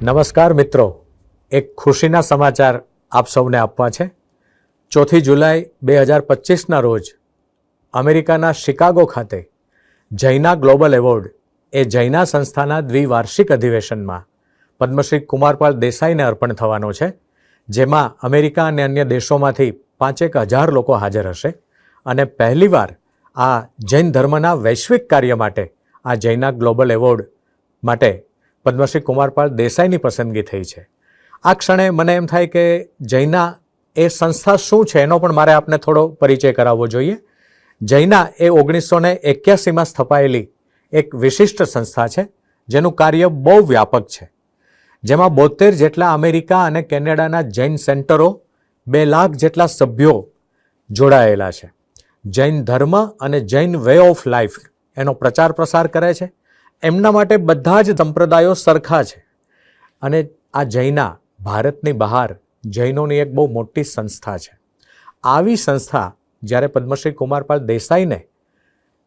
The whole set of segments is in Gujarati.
નમસ્કાર મિત્રો. એક ખુશીના સમાચાર આપ સૌને આપવા છે. ચોથી જુલાઈ બે હજાર પચીસના રોજ અમેરિકાના શિકાગો ખાતે જૈના ગ્લોબલ એવોર્ડ એ જૈના સંસ્થાના દ્વિવાર્ષિક અધિવેશનમાં પદ્મશ્રી કુમારપાલ દેસાઈને અર્પણ થવાનો છે, જેમાં અમેરિકા અને અન્ય દેશોમાંથી પાંચેક હજાર લોકો હાજર હશે અને પહેલીવાર આ જૈન ધર્મના વૈશ્વિક કાર્ય માટે આ જૈના ગ્લોબલ એવોર્ડ માટે પદ્મશ્રી કુમારપાલ દેસાઈની પસંદગી થઈ છે. આ ક્ષણે મને એમ થાય કે જૈના એ સંસ્થા શું છે એનો પણ મારે આપને થોડો પરિચય કરાવવો જોઈએ. જૈના એ ઓગણીસો ને એક્યાસીમાં સ્થપાયેલી એક વિશિષ્ટ સંસ્થા છે, જેનું કાર્ય બહુ વ્યાપક છે. જેમાં બોતેર જેટલા અમેરિકા અને કેનેડાના જૈન સેન્ટરો, બે લાખ જેટલા સભ્યો જોડાયેલા છે. જૈન ધર્મ અને જૈન વે ઓફ લાઈફ એનો પ્રચાર પ્રસાર કરે છે. એમના માટે બધા જ સંપ્રદાયો સરખા છે. અને આ જૈના, ભારતની બહાર જૈનોની એક બહુ મોટી સંસ્થા છે. આવી સંસ્થા જ્યારે પદ્મશ્રી કુમારપાલ દેસાઈને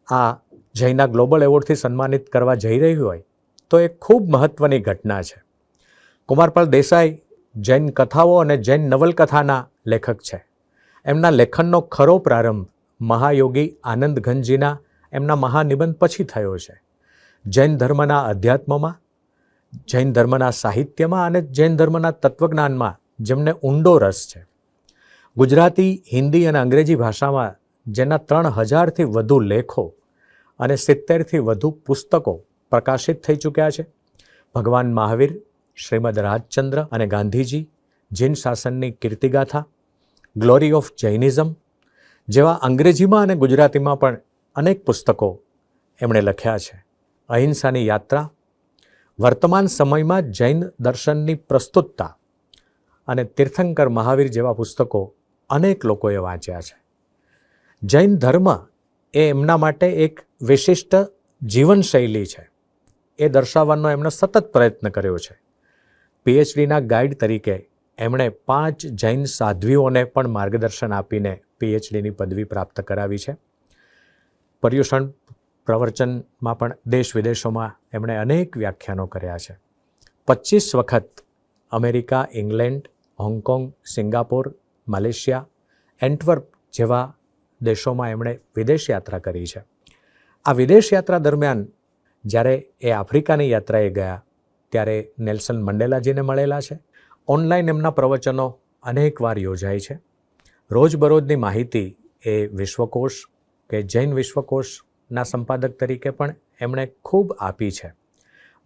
આ જૈના ગ્લોબલ એવોર્ડથી સન્માનિત કરવા જઈ રહી હોય, તો એ ખૂબ મહત્ત્વની ઘટના છે. કુમારપાલ દેસાઈ જૈન કથાઓ અને જૈન નવલકથાના લેખક છે. એમના લેખનનો ખરો પ્રારંભ મહાયોગી આનંદ ઘનજીના એમના મહાનિબંધ પછી થયો છે. જૈન ધર્મના અધ્યાત્મમાં, જૈન ધર્મના સાહિત્યમાં અને જૈન ધર્મના તત્વજ્ઞાનમાં જેમને ઊંડો રસ છે. ગુજરાતી, હિન્દી અને અંગ્રેજી ભાષામાં જેના ત્રણ હજારથી વધુ લેખો અને સિત્તેરથી વધુ પુસ્તકો પ્રકાશિત થઈ ચૂક્યા છે. ભગવાન મહાવીર, શ્રીમદ રાજચંદ્ર અને ગાંધીજી, જૈન શાસનની કીર્તિગાથા, ગ્લોરી ઓફ જૈનિઝમ જેવા અંગ્રેજીમાં અને ગુજરાતીમાં પણ અનેક પુસ્તકો એમણે લખ્યા છે. અહિંસાની યાત્રા, વર્તમાન સમયમાં જૈન દર્શનની પ્રસ્તુતતા અને તીર્થંકર મહાવીર જેવા પુસ્તકો અનેક લોકોએ વાંચ્યા છે. જૈન ધર્મ એ એમના માટે એક વિશિષ્ટ જીવનશૈલી છે. એ દર્શાવવાનો એમણે સતત પ્રયત્ન કર્યો છે. પીએચડીના ગાઈડ તરીકે એમણે પાંચ જૈન સાધ્વીઓને પણ માર્ગદર્શન આપીને પીએચડીની પદવી પ્રાપ્ત કરાવી છે. પર્યુષણ પ્રવચનમાં પણ દેશ વિદેશોમાં એમણે અનેક વ્યાખ્યાનો કર્યા છે. પચીસ વખત America, England, Hong Kong, Singapore, Malaysia, Antwerp જેવા દેશોમાં એમણે વિદેશ યાત્રા કરી છે. આ વિદેશ યાત્રા દરમિયાન જ્યારે એ આફ્રિકાની યાત્રાએ ગયા, ત્યારે નેલ્સન મંડેલાજીને મળેલા છે. ઓનલાઈન એમના પ્રવચનો અનેક વાર યોજાય છે. રોજબરોજની માહિતી એ વિશ્વકોશ કે જૈન વિશ્વકોશના સંપાદક તરીકે પણ એમણે ખૂબ આપી છે.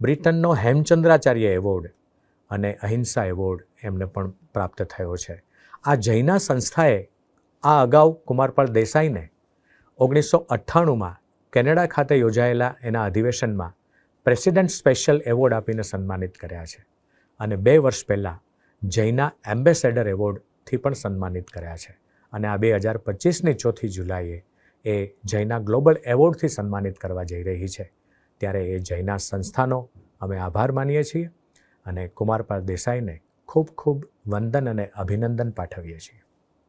બ્રિટનનો હેમચંદ્રાચાર્ય એવોર્ડ અને અહિંસા એવોર્ડ એમને પણ પ્રાપ્ત થયો છે. આ જૈના સંસ્થાએ આ અગાઉ કુમારપાળ દેસાઈને ઓગણીસો અઠ્ઠાણુંમાં કેનેડા ખાતે યોજાયેલા એના અધિવેશનમાં પ્રેસિડેન્ટ સ્પેશિયલ એવોર્ડ આપીને સન્માનિત કર્યા છે અને બે વર્ષ પહેલાં જૈના એમ્બેસેડર એવોર્ડથી પણ સન્માનિત કર્યા છે. અને આ બે હજાર પચીસની ચોથી જુલાઈએ એ જૈના ગ્લોબલ એવોર્ડથી સન્માનિત કરવા જઈ રહી છે. ત્યારે એ જૈના સંસ્થાનો અમે આભાર માનીએ છીએ અને કુમારપાલ દેસાઈને ખૂબ ખૂબ વંદન અને અભિનંદન પાઠવીએ છીએ.